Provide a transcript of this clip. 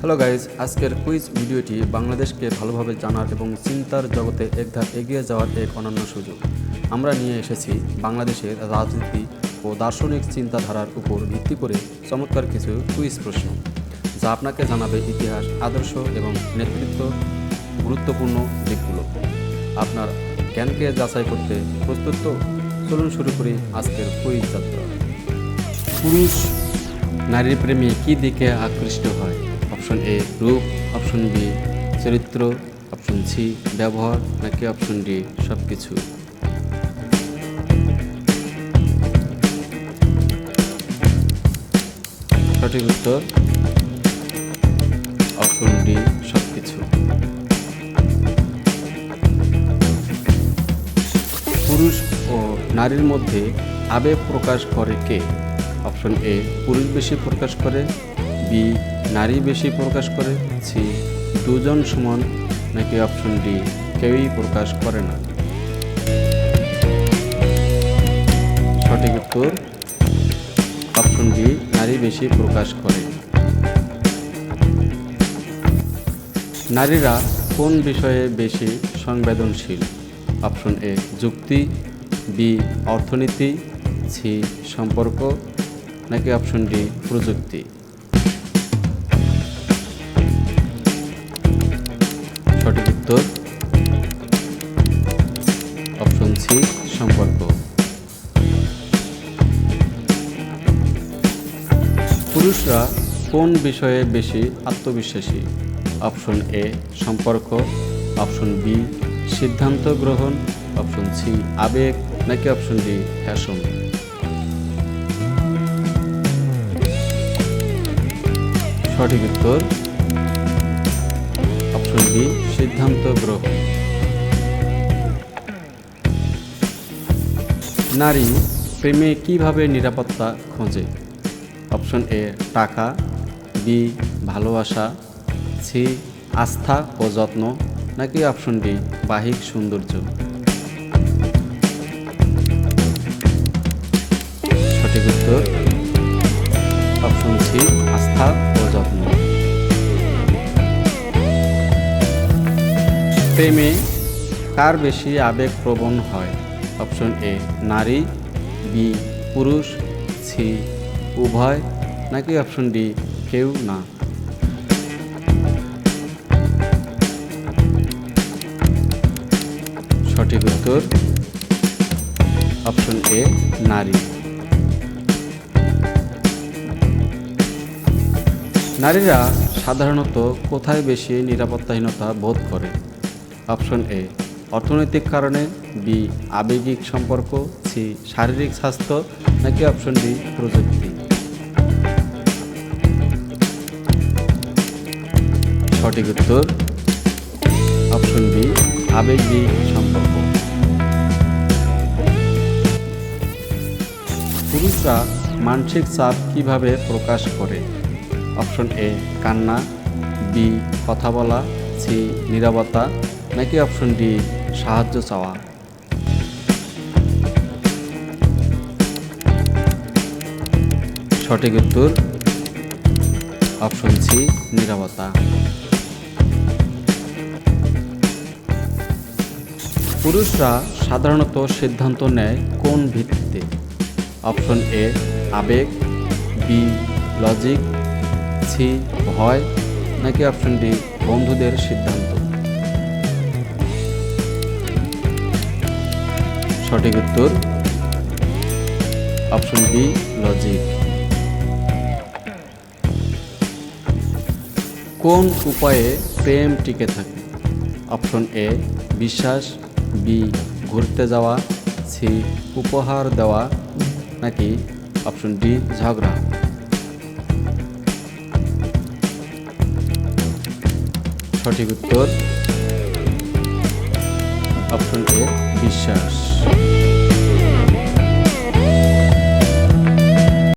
Hello guys আজকের quiz ভিডিওটি বাংলাদেশকে ভালোভাবে জানার এবং চিন্তার জগতে এক ধাপ এগিয়ে যাওয়ার এক অনন্য সুযোগ। আমরা নিয়ে এসেছি বাংলাদেশের রাজনীতি ও দার্শনিক চিন্তাধারার উপর ভিত্তি করে চমৎকার কিছু কুইজ প্রশ্ন, যা আপনাকে জানাবে ইতিহাস, আদর্শ এবং নেতৃত্ব গুরুত্বপূর্ণ দিকগুলো। আপনার জ্ঞানকে যাচাই করতে প্রস্তুত চলুন শুরু করি আজকের কুইজ যাত্রা। পুরুষ নারীর প্রেমে কি দিকে আকৃষ্ট হয়? অপশন এ রূপ, অপশন বি চরিত্র, অপশন সি ব্যবহার, নাকি অপশন ডি সব কিছু সঠিক উত্তর? অপশন ডি সব কিছু পুরুষ ও নারীর মধ্যে আবেগ প্রকাশ করে কে? অপশন এ পুরুষ বেশি প্রকাশ করে বি নারী বেশি প্রকাশ করে সি দুজন সমান নাকি অপশন ডি কেউই প্রকাশ করে না। সঠিক উত্তর অপশন ডি নারী বেশি প্রকাশ করে। নারীরা কোন বিষয়ে বেশি সংবেদনশীল? অপশন এ যুক্তি বি অর্থনীতি সি সম্পর্ক, নাকি অপশন ডি প্রযুক্তি? অপশন সি সম্পর্ক। পুরুষরা কোন বিষয়ে বেশি আত্মবিশ্বাসী? অপশন এ, সম্পর্ক। অপশন বি, সিদ্ধান্ত গ্রহণ। অপশন সি, আবেগ। নাকি অপশন ডি, ফ্যাশন? সঠিক উত্তর। অপশন বি সিদ্ধান্ত গ্রহণ। নারী প্রেমে কীভাবে নিরাপত্তা খোঁজে? অপশন এ, টাকা, বি, ভালোবাসা, সি, আস্থা ও যত্ন, নাকি অপশন ডি, বাহিক সৌন্দর্য? সঠিক উত্তর, অপশন সি, আস্থা ও যত্ন। প্রেমে কার বেশি আবেগপ্রবণ হয়? অপশন এ নারী, বি পুরুষ, সি উভয়, নাকি অপশন ডি কেউ না। সঠিক উত্তর অপশন এ নারী। নারীরা সাধারণত কোথায় বেশি নিরাপত্তাহীনতা বোধ করে? অপশন এ অর্থনৈতিক কারণে বি, আবেগিক সম্পর্ক, সি, শারীরিক স্বাস্থ্য, নাকি অপশন ডি, প্রযুক্তি। সঠিক উত্তর অপশন বি আবেগিক সম্পর্ক। পুরুষরা মানসিক চাপ কীভাবে প্রকাশ করে? অপশন এ, কান্না, বি, কথা বলা, সি নিরাপত্তা নাকি অপশন ডি সাহায্য চাওয়া। সঠিক উত্তর অপশন সি নিরাপত্তা। পুরুষরা সাধারণত সিদ্ধান্ত নেয় কোন ভিত্তিতে। অপশন এ আবেগ বি লজিক সি ভয়, নাকি অপশন ডি বন্ধুদের সিদ্ধান্ত। সঠিক উত্তর? অপশন বি লজিক কোন উপায়ে প্রেম টিকে থাকে? অপশন এ বিশ্বাস বি ঘুরতে যাওয়া সি উপহার দেওয়া, নাকি অপশন ডি ঝগড়া? সঠিক উত্তর? অপশন এ বিশ্বাস